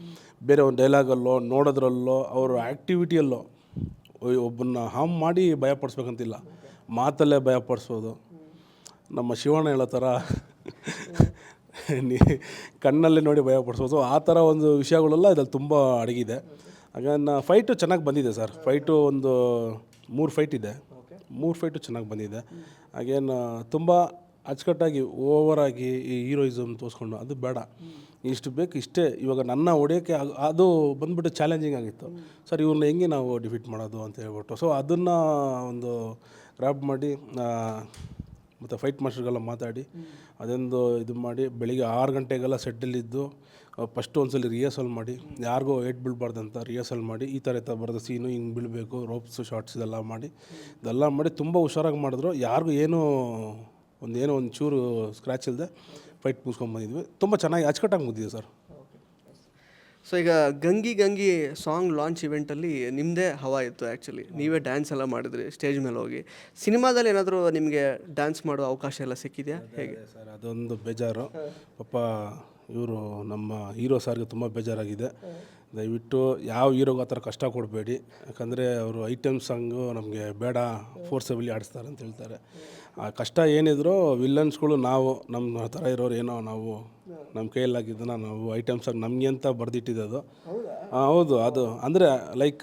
ಬೇರೆ ಒಂದು ಡೈಲಾಗಲ್ಲೋ ನೋಡೋದ್ರಲ್ಲೋ, ಅವರ ಆ್ಯಕ್ಟಿವಿಟಿಯಲ್ಲೋ ಒಬ್ಬನ್ನ ಹಾಮ್ ಮಾಡಿ ಭಯಪಡಿಸ್ಬೇಕಂತಿಲ್ಲ ಮಾತಲ್ಲೇ ಭಯಪಡಿಸೋದು ನಮ್ಮ ಶಿವಣ್ಣ ಹೇಳೋ ಥರ ನೀ ಕಣ್ಣಲ್ಲೇ ನೋಡಿ ಭಯಪಡಿಸೋದು ಆ ಥರ ಒಂದು ವಿಷಯಗಳೆಲ್ಲ ಇದ್ರಲ್ಲಿ ತುಂಬ ಅಡಗಿದೆ. ಹಾಗನ್ನ ಫೈಟು ಚೆನ್ನಾಗಿ ಬಂದಿದೆ ಸರ್. ಫೈಟು ಒಂದು ಮೂರು ಫೈಟ್ ಇದೆ. ಮೂರು ಫೈಟು ಚೆನ್ನಾಗಿ ಬಂದಿದೆ. ಹಾಗೇನು, ತುಂಬ ಅಚ್ಚುಕಟ್ಟಾಗಿ ಓವರಾಗಿ ಈ ಹೀರೋಯಿಸಮ್ ತೋರಿಸ್ಕೊಂಡು ಅದು ಬೇಡ. ಇಷ್ಟು ಬೇಕು, ಇಷ್ಟೇ. ಇವಾಗ ನನ್ನ ಹೊಡೆಯೋಕ್ಕೆ ಅದು ಬಂದ್ಬಿಟ್ಟು ಚಾಲೆಂಜಿಂಗ್ ಆಗಿತ್ತು. ಸರ್, ಇವ್ರನ್ನ ಹೆಂಗೆ ನಾವು ಡಿಫೀಟ್ ಮಾಡೋದು ಅಂತ ಹೇಳ್ಬಿಟ್ಟು. ಸೊ ಅದನ್ನು ಒಂದು ಗ್ರಾಪ್ ಮಾಡಿ ಮತ್ತು ಫೈಟ್ ಮಾಸ್ಟರ್ಗೆಲ್ಲ ಮಾತಾಡಿ, ಅದೊಂದು ಇದು ಮಾಡಿ, ಬೆಳಿಗ್ಗೆ ಆರು ಗಂಟೆಗೆಲ್ಲ ಸೆಟ್ಟಲ್ಲಿದ್ದು ಫಸ್ಟ್ ಒಂದ್ಸಲ ರಿಹರ್ಸಲ್ ಮಾಡಿ, ಯಾರಿಗೂ ಏಟ್ ಅಂತ ರಿಹರ್ಸಲ್ ಮಾಡಿ, ಈ ಥರ ಥರ ಬರೋದು ಸೀನು ಹಿಂಗೆ ಬೀಳಬೇಕು ರೋಪ್ಸು ಶಾರ್ಟ್ಸ್ ಇದೆಲ್ಲ ಮಾಡಿ ಇದೆಲ್ಲ ಮಾಡಿ ತುಂಬ ಹುಷಾರಾಗಿ ಮಾಡಿದ್ರು. ಯಾರಿಗೂ ಏನೂ ಒಂದು ಏನೋ ಒಂದು ಚೂರು ಸ್ಕ್ರ್ಯಾಚ್ ಇಲ್ಲದೆ ಫೈಟ್ ಮುಗಿಸ್ಕೊಂಬಂದಿದ್ವಿ ತುಂಬ ಚೆನ್ನಾಗಿ ಅಚ್ಚುಕಟ್ಟಾಗಿ ಮುಗಿದಿದೆ ಸರ್. ಸೊ ಈಗ ಗಂಗಿ ಗಂಗಿ ಸಾಂಗ್ ಲಾಂಚ್ ಇವೆಂಟಲ್ಲಿ ನಿಮ್ಮದೇ ಹವಾ ಇತ್ತು ಆ್ಯಕ್ಚುಲಿ ನೀವೇ ಡ್ಯಾನ್ಸ್ ಎಲ್ಲ ಮಾಡಿದ್ರಿ ಸ್ಟೇಜ್ ಮೇಲೆ ಹೋಗಿ. ಸಿನಿಮಾದಲ್ಲಿ ಏನಾದರೂ ನಿಮಗೆ ಡ್ಯಾನ್ಸ್ ಮಾಡೋ ಅವಕಾಶ ಎಲ್ಲ ಸಿಕ್ಕಿದೆಯಾ? ಹೇಗೆ? ಸರ್ ಅದೊಂದು ಬೇಜಾರು. ಪಾಪ ಇವರು ನಮ್ಮ ಹೀರೋ ಸಾರ್ಗೆ ತುಂಬ ಬೇಜಾರಾಗಿದೆ. ದಯವಿಟ್ಟು ಯಾವ ಹೀರೋಗೂ ಆ ಥರ ಕಷ್ಟ ಕೊಡಬೇಡಿ. ಯಾಕಂದರೆ ಅವರು ಐಟಮ್ ಸಾಂಗು ನಮಗೆ ಬೇಡ ಫೋರ್ಸಬಲಿ ಆಡಿಸ್ತಾರೆ ಅಂತ ಹೇಳ್ತಾರೆ. ಆ ಕಷ್ಟ ಏನಿದ್ರು ವಿಲ್ಲನ್ಸ್ಗಳು ನಾವು ನಮ್ಮ ಥರ ಇರೋರು ಏನೋ ನಾವು ನಮ್ಮ ಕೈಯಲ್ಲಾಗಿದ್ದನ್ನ ನಾವು ಐಟಮ್ ಸಾಂಗ್ ನಮಗೆ ಅಂತ ಬರೆದಿಟ್ಟಿದ್ದು ಹೌದು? ಅದು. ಅಂದರೆ ಲೈಕ್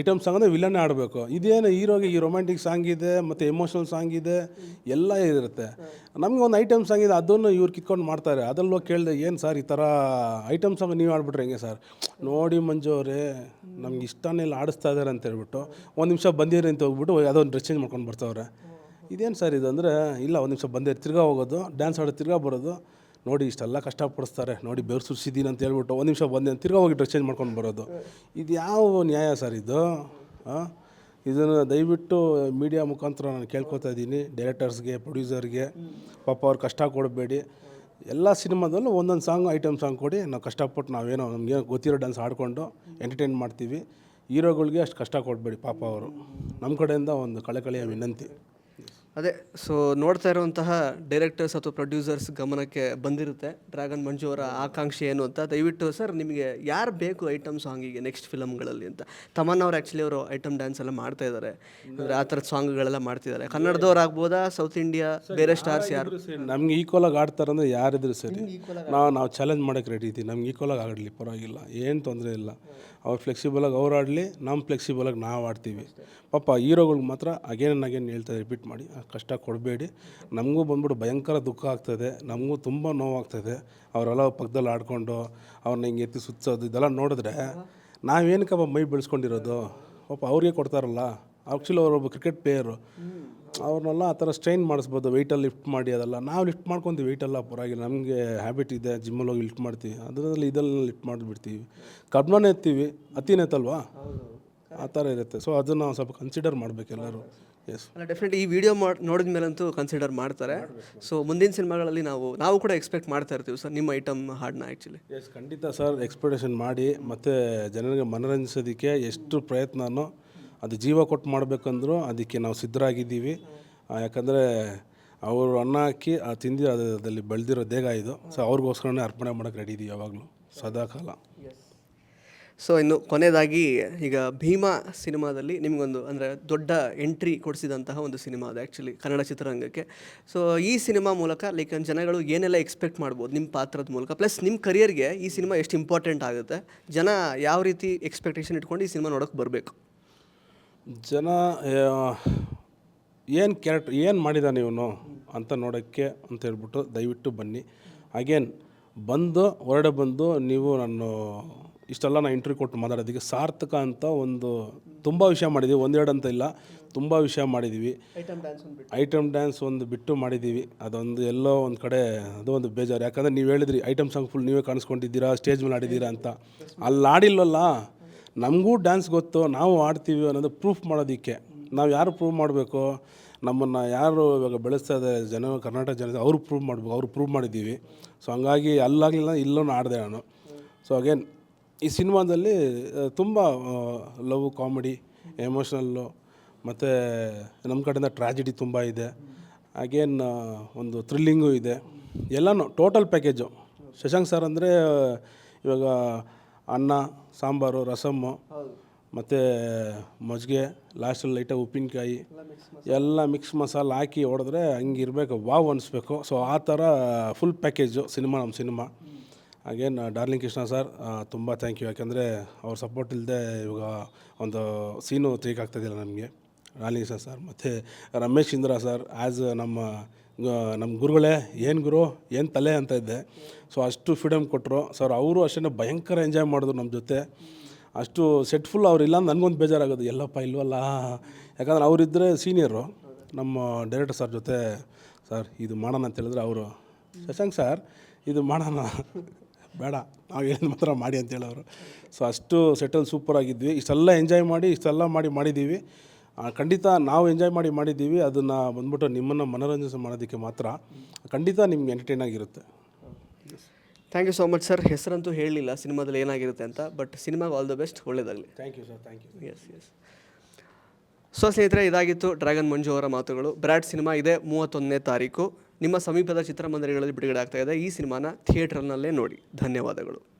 ಐಟಮ್ ಸಾಂಗ್ ಅಂದರೆ ವಿಲನ್ನೇ ಆಡಬೇಕು. ಇದೇನು ಹೀರೋಗೆ ಈ ರೊಮ್ಯಾಂಟಿಕ್ ಸಾಂಗ್ ಇದೆ ಮತ್ತು ಎಮೋಷನಲ್ ಸಾಂಗ್ ಇದೆ ಎಲ್ಲ ಇರುತ್ತೆ. ನಮಗೆ ಒಂದು ಐಟಮ್ ಸಾಂಗ್ ಇದೆ ಅದನ್ನು ಇವ್ರು ಕಿತ್ಕೊಂಡು ಮಾಡ್ತಾರೆ. ಅದಲ್ಲೋ ಕೇಳಿದೆ ಏನು ಸರ್ ಈ ಥರ ಐಟಮ್ ಸಾಂಗ್ ನೀವು ಆಡ್ಬಿಟ್ರೆ ಹೆಂಗೆ ಸರ್ ನೋಡಿ ಮಂಜು ಅವರೇ ನಮ್ಗೆ ಇಷ್ಟನೇ ಇಲ್ಲ ಆಡಿಸ್ತಾ ಇದ್ದಾರೆ ಅಂತ ಹೇಳ್ಬಿಟ್ಟು ಒಂದು ನಿಮಿಷ ಬಂದಿರಿ ಅಂತ ಹೋಗ್ಬಿಟ್ಟು ಅದೊಂದು ಡ್ರೆಸ್ ಚೇಂಜ್ ಮಾಡ್ಕೊಂಡು ಬರ್ತಾವ್ರೆ. ಇದೇನು ಸರ್ ಇದು ಅಂದರೆ ಇಲ್ಲ ಒಂದು ನಿಮಿಷ ಬಂದೇ ತಿರ್ಗಾ ಹೋಗೋದು ಡ್ಯಾನ್ಸ್ ಆಡೋದು ತಿರ್ಗಾ ಬರೋದು. ನೋಡಿ ಇಷ್ಟೆಲ್ಲ ಕಷ್ಟಪಡಿಸ್ತಾರೆ, ನೋಡಿ ಬೆವರು ಸುರಿಸಿದ್ದೀನಿ ಅಂತ ಹೇಳ್ಬಿಟ್ಟು ಒಂದು ನಿಮಿಷ ಬಂದೆ ತಿರ್ಗಾ ಹೋಗಿ ಡ್ರೆಸ್ ಚೇಂಜ್ ಮಾಡ್ಕೊಂಡು ಬರೋದು. ಇದು ಯಾವ ನ್ಯಾಯ ಸರ್ ಇದು? ಇದನ್ನು ದಯವಿಟ್ಟು ಮೀಡಿಯಾ ಮುಖಾಂತರ ನಾನು ಕೇಳ್ಕೊತಾ ಇದ್ದೀನಿ ಡೈರೆಕ್ಟರ್ಸ್ಗೆ ಪ್ರೊಡ್ಯೂಸರ್ಗೆ ಪಾಪ ಅವ್ರು ಕಷ್ಟ ಕೊಡಬೇಡಿ. ಎಲ್ಲ ಸಿನಿಮಾದಲ್ಲೂ ಒಂದೊಂದು ಸಾಂಗ್ ಐಟಮ್ ಸಾಂಗ್ ಕೊಡಿ. ನಾವು ಕಷ್ಟಪಟ್ಟು ನಾವೇನೋ ನಮಗೆ ಗೊತ್ತಿರೋ ಡ್ಯಾನ್ಸ್ ಆಡಿಕೊಂಡು ಎಂಟರ್ಟೈನ್ ಮಾಡ್ತೀವಿ. ಹೀರೋಗಳಿಗೆ ಅಷ್ಟು ಕಷ್ಟ ಕೊಡಬೇಡಿ ಪಾಪ ಅವರು. ನಮ್ಮ ಕಡೆಯಿಂದ ಒಂದು ಕಳೆಕಳೆಯ ವಿನಂತಿ. ಅದೇ ಸೊ ನೋಡ್ತಾ ಇರುವಂತಹ ಡೈರೆಕ್ಟರ್ಸ್ ಅಥವಾ ಪ್ರೊಡ್ಯೂಸರ್ಸ್ ಗಮನಕ್ಕೆ ಬಂದಿರುತ್ತೆ. ಡ್ರ್ಯಾಗನ್ ಮಂಜು ಅವರ ಆಕಾಂಕ್ಷೆ ಏನು ಅಂತ. ದಯವಿಟ್ಟು ಸರ್ ನಿಮಗೆ ಯಾರು ಬೇಕು ಐಟಮ್ ಸಾಂಗಿಗೆ ನೆಕ್ಸ್ಟ್ ಫಿಲಮ್ಗಳಲ್ಲಿ ಅಂತ. ತಮನ್ ಅವ್ರು ಆ್ಯಕ್ಚುಲಿ ಅವರು ಐಟಮ್ ಡ್ಯಾನ್ಸ್ ಎಲ್ಲ ಮಾಡ್ತಾ ಇದ್ದಾರೆ. ಅಂದರೆ ಆ ಥರದ ಸಾಂಗ್ಗಳೆಲ್ಲ ಮಾಡ್ತಿದ್ದಾರೆ. ಕನ್ನಡದವ್ರು ಆಗ್ಬೋದಾ? ಸೌತ್ ಇಂಡಿಯಾ ಬೇರೆ ಸ್ಟಾರ್ಸ್ ಯಾರು? ನಮ್ಗೆ ಈಕ್ವಲಾಗಿ ಆಡ್ತಾರಂದ್ರೆ ಯಾರಿದ್ರು ಸರಿ. ನಾವು ನಾವು ಚಾಲೆಂಜ್ ಮಾಡೋಕ್ಕೆ ರೆಡಿ ಇದ್ದೀವಿ ನಮ್ಗೆ ಈಕ್ವಲಾಗಿ ಆಗಲಿ ಪರವಾಗಿಲ್ಲ. ಏನು ತೊಂದರೆ ಇಲ್ಲ. ಅವ್ರು ಫ್ಲೆಕ್ಸಿಬಲಾಗಿ ಅವ್ರು ಆಡಲಿ ನಮ್ಮ ಫ್ಲೆಕ್ಸಿಬಲಾಗಿ ನಾವು ಆಡ್ತೀವಿ. ಪಾಪ ಹೀರೋಗಳ್ಗೆ ಮಾತ್ರ ಅಗೇನ್ ಆ್ಯಂಡ್ ಅಗೇನ್ ಹೇಳ್ತಾರೆ ರಿಪೀಟ್ ಮಾಡಿ ಕಷ್ಟ ಕೊಡಬೇಡಿ. ನಮಗೂ ಬಂದ್ಬಿಟ್ಟು ಭಯಂಕರ ದುಃಖ ಆಗ್ತದೆ, ನಮಗೂ ತುಂಬ ನೋವಾಗ್ತದೆ. ಅವರೆಲ್ಲ ಪಕ್ಕದಲ್ಲಿ ಆಡ್ಕೊಂಡು ಅವ್ರನ್ನ ಹಿಂಗೆ ಎತ್ತಿ ಸುತ್ತೋದು ಇದೆಲ್ಲ ನೋಡಿದ್ರೆ ನಾವೇನಕ್ಕಪ್ಪ ಮೈ ಬೆಳೆಸ್ಕೊಂಡಿರೋದು? ಪಾಪ ಅವ್ರಿಗೆ ಕೊಡ್ತಾರಲ್ಲ ಆ್ಯಕ್ಚುಲಿ ಅವರೊಬ್ಬ ಕ್ರಿಕೆಟ್ ಪ್ಲೇಯರು ಅವ್ರನ್ನೆಲ್ಲ ಆ ಥರ ಸ್ಟ್ರೈನ್ ಮಾಡಿಸ್ಬೋದು ವೆಯ್ಟಲ್ಲಿ ಲಿಫ್ಟ್ ಮಾಡಿ ಅದೆಲ್ಲ. ನಾವು ಲಿಫ್ಟ್ ಮಾಡ್ಕೊತೀವಿ ವೆಯ್ಟೆಲ್ಲ ಪರವಾಗಿಲ್ಲ ನಮಗೆ ಹ್ಯಾಬಿಟ್ ಇದೆ ಜಿಮ್ಮಲ್ಲಿ ಹೋಗಿ ಲಿಫ್ಟ್ ಮಾಡ್ತೀವಿ. ಅದರಲ್ಲಿ ಇದೆಲ್ಲ ಲಿಫ್ಟ್ ಮಾಡಿಬಿಡ್ತೀವಿ. ಕಬ್ಣನೇ ಎತ್ತೀವಿ ಅತಿನೇ ಎತ್ತಲ್ವಾ? ಆ ಥರ ಇರುತ್ತೆ. ಸೊ ಅದನ್ನು ಸ್ವಲ್ಪ ಕನ್ಸಿಡರ್ ಮಾಡಬೇಕು ಎಲ್ಲರೂ. ಎಸ್ ಅಲ್ಲ ಡೆಫಿನೆಟ್ ಈ ವಿಡಿಯೋ ಮಾಡಿ ನೋಡಿದ ಮೇಲಂತೂ ಕನ್ಸಿಡರ್ ಮಾಡ್ತಾರೆ. ಸೊ ಮುಂದಿನ ಸಿನಿಮಾಗಳಲ್ಲಿ ನಾವು ನಾವು ಕೂಡ ಎಕ್ಸ್ಪೆಕ್ಟ್ ಮಾಡ್ತಾ ಇರ್ತೀವಿ ಸರ್ ನಿಮ್ಮ ಐಟಮ್ ಹಾಡನ್ನ ಆ್ಯಕ್ಚುಲಿ ಎಸ್ ಖಂಡಿತ ಸರ್. ಎಕ್ಸ್ಪೆಕ್ಟೇಷನ್ ಮಾಡಿ ಮತ್ತು ಜನರಿಗೆ ಮನರಂಜಿಸೋದಕ್ಕೆ ಎಷ್ಟು ಪ್ರಯತ್ನನೋ ಅದು ಜೀವ ಕೊಟ್ಟು ಮಾಡಬೇಕಂದ್ರೂ ಅದಕ್ಕೆ ನಾವು ಸಿದ್ಧರಾಗಿದ್ದೀವಿ. ಯಾಕಂದರೆ ಅವರು ಅನ್ನ ಹಾಕಿ, ಆ ತಿಂದು ಅದರಲ್ಲಿ ಬೆಳೆದಿರೋ ದೇಗ ಇದು. ಸೊ ಅವ್ರಿಗೋಸ್ಕರನೇ ಅರ್ಪಣೆ ಮಾಡೋಕ್ಕೆ ರೆಡಿ ಇದೀವಿ ಯಾವಾಗಲೂ ಸದಾ ಕಾಲ ಸೊ ಇನ್ನು ಕೊನೆಯದಾಗಿ ಈಗ ಭೀಮಾ ಸಿನಿಮಾದಲ್ಲಿ ನಿಮಗೊಂದು ಅಂದರೆ ದೊಡ್ಡ ಎಂಟ್ರಿ ಕೊಡಿಸಿದಂತಹ ಒಂದು ಸಿನಿಮಾ ಅದು ಆ್ಯಕ್ಚುಲಿ ಕನ್ನಡ ಚಿತ್ರರಂಗಕ್ಕೆ. ಸೊ ಈ ಸಿನಿಮಾ ಮೂಲಕ ಲೈಕ್ ಜನಗಳು ಏನೆಲ್ಲ ಎಕ್ಸ್ಪೆಕ್ಟ್ ಮಾಡ್ಬೋದು ನಿಮ್ಮ ಪಾತ್ರದ ಮೂಲಕ? ಪ್ಲಸ್ ನಿಮ್ಮ ಕರಿಯರ್ಗೆ ಈ ಸಿನಿಮಾ ಎಷ್ಟು ಇಂಪಾರ್ಟೆಂಟ್ ಆಗುತ್ತೆ? ಜನ ಯಾವ ರೀತಿ ಎಕ್ಸ್ಪೆಕ್ಟೇಷನ್ ಇಟ್ಕೊಂಡು ಈ ಸಿನಿಮಾ ನೋಡೋಕ್ಕೆ ಬರಬೇಕು? ಜನ ಏನು ಕ್ಯಾರೆಕ್ಟರ್ ಏನು ಮಾಡಿದಾನೆ ಇವನು ಅಂತ ನೋಡೋಕ್ಕೆ ಅಂತ ಹೇಳ್ಬಿಟ್ಟು ದಯವಿಟ್ಟು ಬನ್ನಿ. ಅಗೇನ್ ಬಂದು ಹೊರಡೆ ಬಂದು ನೀವು ನಾನು ಇಷ್ಟೆಲ್ಲ ನಾನು ಇಂಟರ್ವ್ಯೂ ಕೊಟ್ಟು ಮಾತಾಡೋದಕ್ಕೆ ಸಾರ್ಥಕ ಅಂತ ಒಂದು ತುಂಬ ವಿಷಯ ಮಾಡಿದ್ದೀವಿ ಒಂದೆರಡು ಅಂತ ಇಲ್ಲ ತುಂಬ ವಿಷಯ ಮಾಡಿದ್ದೀವಿ ಐಟಮ್ ಡ್ಯಾನ್ಸ್ ಒಂದು ಐಟಮ್ ಡ್ಯಾನ್ಸ್ ಒಂದು ಬಿಟ್ಟು ಮಾಡಿದ್ದೀವಿ ಅದೊಂದು ಎಲ್ಲೋ ಒಂದು ಕಡೆ ಅದು ಒಂದು ಬೇಜಾರು. ಯಾಕಂದರೆ ನೀವು ಹೇಳಿದ್ರಿ ಐಟಮ್ ಸಾಂಗ್ ಫುಲ್ ನೀವೇ ಕಾಣಿಸ್ಕೊಂಡಿದ್ದೀರಾ ಸ್ಟೇಜ್ ಮೇಲೆ ಆಡಿದ್ದೀರಾ ಅಂತ. ಅಲ್ಲಿ ಆಡಿಲ್ವಲ್ಲ? ನಮಗೂ ಡ್ಯಾನ್ಸ್ ಗೊತ್ತು, ನಾವು ಆಡ್ತೀವಿ ಅನ್ನೋದು ಪ್ರೂಫ್ ಮಾಡೋದಕ್ಕೆ. ನಾವು ಯಾರು ಪ್ರೂವ್ ಮಾಡಬೇಕು? ನಮ್ಮನ್ನು ಯಾರು ಇವಾಗ ಬೆಳೆಸ್ತಾ ಇದ್ದಾರೆ ಜನ ಕರ್ನಾಟಕ ಜನ ಅವರು ಪ್ರೂವ್ ಮಾಡಬೇಕು, ಅವ್ರು ಪ್ರೂವ್ ಮಾಡಿದ್ದೀವಿ. ಸೊ ಹಂಗಾಗಿ ಅಲ್ಲಾಗಲಿಲ್ಲ ಇಲ್ಲೂ ಆಡಿದೆ ನಾನು. ಸೊ ಅಗೇನ್ ಈ ಸಿನಿಮಾದಲ್ಲಿ ತುಂಬ ಲವ್ ಕಾಮಿಡಿ ಎಮೋಷ್ನಲ್ಲು ಮತ್ತು ನಮ್ಮ ಕಡೆಯಿಂದ ಟ್ರಾಜಿಡಿ ತುಂಬ ಇದೆ. ಅಗೇನ್ ಒಂದು ಥ್ರಿಲ್ಲಿಂಗು ಇದೆ. ಎಲ್ಲನೂ ಟೋಟಲ್ ಪ್ಯಾಕೇಜು ಶಶಾಂಕ್ ಸರ್ ಅಂದರೆ ಇವಾಗ ಅನ್ನ ಸಾಂಬಾರು ರಸಮ್ಮು ಮತ್ತು ಮಜ್ಜಿಗೆ ಲಾಸ್ಟಲ್ಲಿ ಲೈಟಾಗಿ ಉಪ್ಪಿನಕಾಯಿ ಎಲ್ಲ ಮಿಕ್ಸ್ ಮಸಾಲ. ಹಾಕಿ ಹೊಡೆದ್ರೆ ಹಂಗೆ ಇರಬೇಕು ವಾವ್ ಅನಿಸ್ಬೇಕು. ಸೊ ಆ ಥರ ಫುಲ್ ಪ್ಯಾಕೇಜು ಸಿನಿಮಾ ನಮ್ಮ ಸಿನಿಮಾ. ಹಾಗೇನು ಡಾರ್ಲಿಂಗ್ ಕೃಷ್ಣ ಸರ್ ತುಂಬ ಥ್ಯಾಂಕ್ ಯು ಯಾಕೆಂದರೆ ಅವ್ರ ಸಪೋರ್ಟ್ ಇಲ್ಲದೆ ಇವಾಗ ಒಂದು ಸೀನು ಆಗ್ತಾಯಿದ್ದಿಲ್ಲ ನಮಗೆ. ಡಾರ್ಲಿಂಗ್ ಕೃಷ್ಣ ಸರ್ ಮತ್ತು ರಮೇಶ್ ಇಂದ್ರ ಸರ್ ಆ್ಯಸ್ ನಮ್ಮ ನಮ್ಮ ಗುರುಗಳೇ, ಏನು ಗುರು, ಏನು ತಲೆ ಅಂತ ಇದ್ದೆ. ಸೊ ಅಷ್ಟು ಫ್ರೀಡಮ್ ಕೊಟ್ಟರು ಸರ್ ಅವರು ಅಷ್ಟೇ ಭಯಂಕರ ಎಂಜಾಯ್ ಮಾಡಿದ್ರು ನಮ್ಮ ಜೊತೆ. ಅಷ್ಟು ಸೆಟ್ ಫುಲ್ ಅವ್ರು ಇಲ್ಲ ನನಗೊಂದು ಬೇಜಾರಾಗೋದು. ಎಲ್ಲಪ್ಪ, ಇಲ್ವಲ್ಲ? ಯಾಕಂದ್ರೆ ಅವರಿದ್ದರೆ ಸೀನಿಯರು ನಮ್ಮ ಡೈರೆಕ್ಟರ್ ಸರ್ ಜೊತೆ ಸರ್ ಇದು ಮಾಡೋಣ ಅಂತ ಹೇಳಿದ್ರೆ ಅವರು ಶಶಾಂಕ್ ಸರ್ ಇದು ಮಾಡೋಣ. ಬೇಡ, ನಾವು ಏನು ಮಾತ್ರ ಮಾಡಿ ಅಂತ ಹೇಳೋರು. ಸೊ ಅಷ್ಟು ಸೆಟಲ್ ಸೂಪರ್ ಆಗಿದ್ವಿ. ಇಷ್ಟೆಲ್ಲ ಎಂಜಾಯ್ ಮಾಡಿ, ಇಷ್ಟೆಲ್ಲ ಮಾಡಿ ಮಾಡಿದ್ದೀವಿ ಖಂಡಿತ ನಾವು ಎಂಜಾಯ್ ಮಾಡಿ ಮಾಡಿದ್ದೀವಿ ಅದನ್ನು ಬಂದ್ಬಿಟ್ಟು ನಿಮ್ಮನ್ನು ಮನೋರಂಜನೆ ಮಾಡೋದಕ್ಕೆ ಮಾತ್ರ ಖಂಡಿತ ನಿಮ್ಗೆ ಎಂಟರ್ಟೈನ್ ಆಗಿರುತ್ತೆ. Thank you so much sir ಹೆಸರಂತೂ ಹೇಳಲಿಲ್ಲ ಸಿನಿಮಾದಲ್ಲಿ ಏನಾಗಿರುತ್ತೆ ಅಂತ ಬಟ್ ಸಿನಿಮಾಗೆ ಆಲ್ ದ ಬೆಸ್ಟ್ ಒಳ್ಳೆಯದಾಗಲಿ thank you sir thank you yes yes so ಸ್ನೇಹಿತರೆ ಇದಾಗಿತ್ತು ಡ್ರ್ಯಾಗನ್ ಮಂಜು ಅವರ ಮಾತುಗಳು. ಬ್ರ್ಯಾಡ್ ಸಿನಿಮಾ ಇದೆ ಮೂವತ್ತೊಂದನೇ ತಾರೀಕು. ನಿಮ್ಮ ಸಮೀಪದ ಚಿತ್ರಮಂದಿರಗಳಲ್ಲಿ ಬಿಡುಗಡೆ ಆಗ್ತಾ ಇದೆ ಈ ಸಿನಿಮಾನ ಥಿಯೇಟರ್ನಲ್ಲೇ ನೋಡಿ. ಧನ್ಯವಾದಗಳು.